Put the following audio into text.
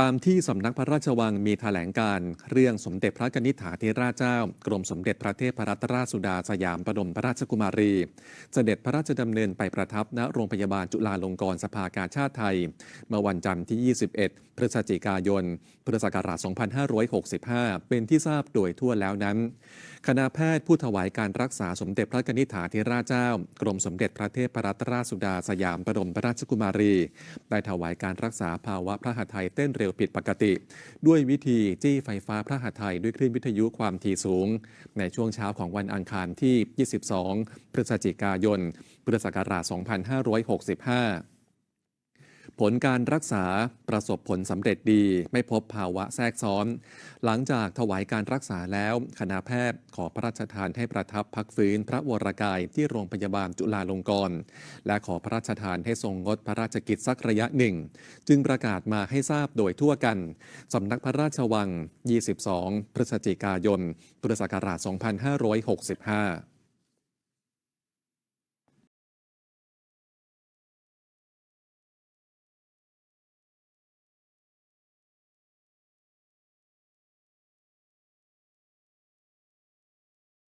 ตามที่สำนักพระราชวังมีแถลงการเรื่องสมเด็จพระนิธิถาธิราชเจ้า กรมสมเด็จพระเทพรัตนราชสุดาสยามบรมพระราชกุมารี เสด็จพระราชดำเนินไปประทับณโรงพยาบาลจุฬาลงกรณ์สภากาชาติไทย เมื่อวันจันทร์ที่ 21 พฤศจิกายนพุทธศักราช2565 เป็นที่ทราบโดยทั่วแล้วนั้น คณะแพทย์ผู้ถวายการรักษาสมเด็จพระนิธิถาธิราชเจ้า กรมสมเด็จพระเทพรัตนราชสุดาสยามบรมพระราชกุมารี ได้ถวายการรักษาภาวะพระหัตถ์ไทยเต้นเร็วผิดปกติ ด้วยวิธีจี้ไฟฟ้าพระหัตถ์ไทยด้วยคลื่นวิทยุความถี่สูง ในช่วงเช้าของวันอังคารที่ 22 พฤศจิกายน พุทธศักราช 2565 ผลการรักษาประสบผลสำเร็จดี ไม่พบภาวะแทรกซ้อน หลังจากถวายการรักษาแล้วคณะแพทย์ขอพระราชทานให้ประทับพักฟื้นพระวรกายที่โรงพยาบาลจุฬาลงกรณ์และขอพระราชทานให้ทรงงดพระราชกิจสักระยะหนึ่ง จึงประกาศมาให้ทราบโดยทั่วกันสำนักพระราชวัง 22 พฤศจิกายน พุทธศักราช 2565